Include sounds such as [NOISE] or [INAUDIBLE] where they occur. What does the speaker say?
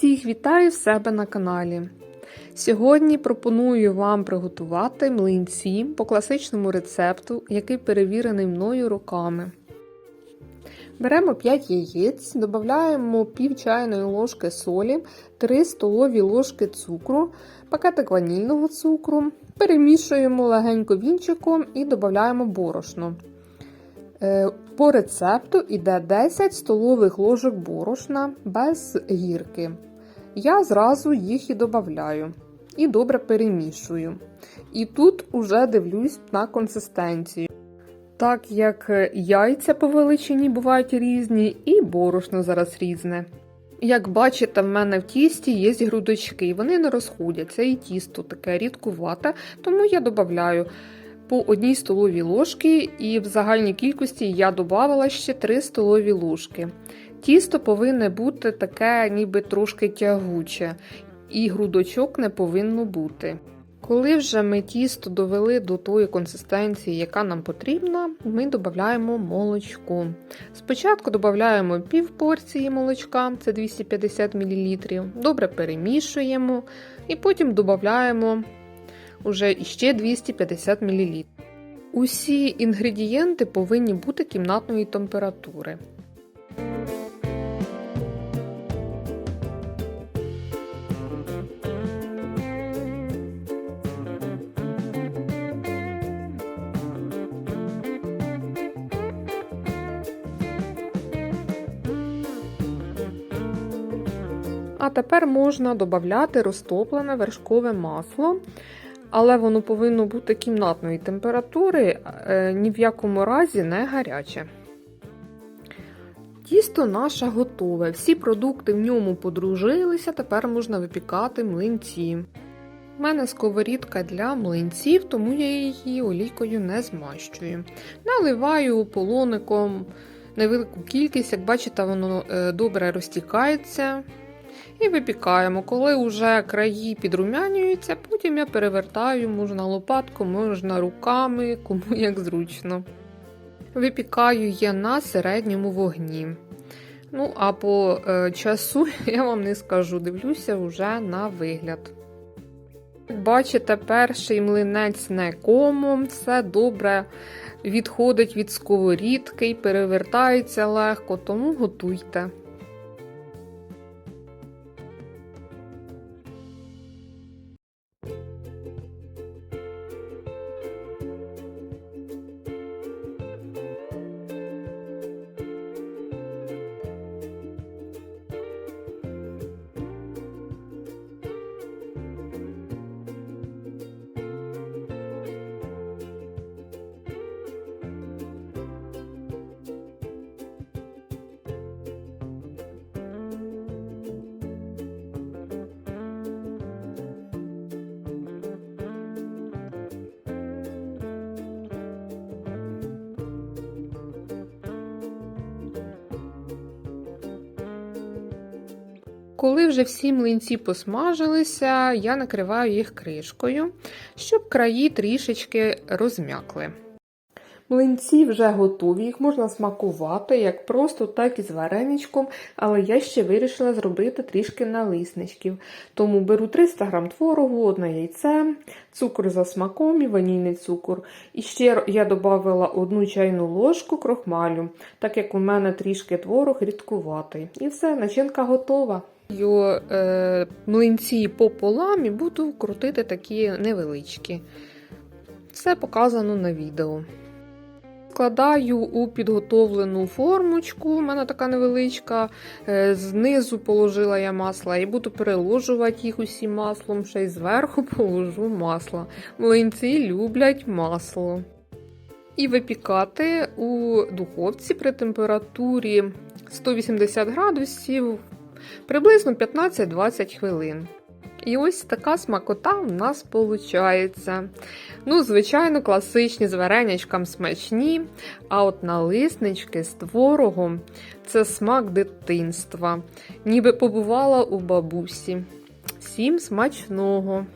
Всіх вітаю в себе на каналі. Сьогодні пропоную вам приготувати млинці по класичному рецепту, який перевірений мною роками. Беремо 5 яєць, додаємо пів чайної ложки солі, 3 столові ложки цукру, пакетик ванільного цукру, перемішуємо легенько вінчиком і додаємо борошно. Е, По рецепту йде 10 столових ложок борошна без гірки. Я зразу їх і додаю і добре перемішую. І тут уже дивлюсь на консистенцію. Так як яйця по величині бувають різні, і борошно зараз різне. Як бачите, в мене в тісті є грудочки, вони не розходяться, і тісто таке рідкувате, тому я додаю по одній столовій ложці, і в загальній кількості я додавала ще 3 столові ложки. Тісто повинне бути таке, ніби трошки тягуче, і грудочок не повинно бути. Коли вже ми тісто довели до тої консистенції, яка нам потрібна, ми додаємо молочко. Спочатку додаємо пів порції молочка, це 250 мл, добре перемішуємо і потім додаємо уже ще 250 мл. Усі інгредієнти повинні бути кімнатної температури. А тепер можна додати розтоплене вершкове масло, але воно повинно бути кімнатної температури, е, ні в якому разі не гаряче. Тісто наше готове. Всі продукти в ньому подружилися, тепер можна випікати млинці. У мене сковорідка для млинців, тому я її олійкою не змащую. Наливаю полоником невелику кількість, як бачите, воно е, добре розтікається. І випікаємо. Коли вже краї підрумянюються, потім я перевертаю, можна лопатку, можна руками, кому [LAUGHS] як зручно. Випікаю я на середньому вогні. Ну, а по е, часу [LAUGHS] я вам не скажу, дивлюся вже на вигляд. Бачите, перший млинець не комом, все добре відходить від сковорідки і перевертається легко, тому готуйте. Коли вже всі млинці посмажилися, я накриваю їх кришкою, щоб краї трішечки розм'якли. Млинці вже готові, їх можна смакувати як просто, так і з вареничком, але я ще вирішила зробити трішки налисничків. Тому беру 300 г творогу, одне яйце, цукор за смаком і ванільний цукор. І ще я додала одну чайну ложку крохмалю, так як у мене трішки творог рідкуватий. І все, начинка готова. Е, млинці пополам і буду крутити такі невеличкі. Все показано на відео. Складаю у підготовлену формочку, у мене така невеличка, знизу положила я масло і буду переложувати їх усі маслом, ще й зверху [LAUGHS] положу масло. Млинці люблять масло. І випікати у духовці при температурі 180 градусів приблизно 15-20 хвилин. І ось така смакота у нас виходить. Ну, звичайно, класичні з варенячком смачні, а от налиснички з творогом це смак дитинства. Ніби побувала у бабусі. Всім смачного!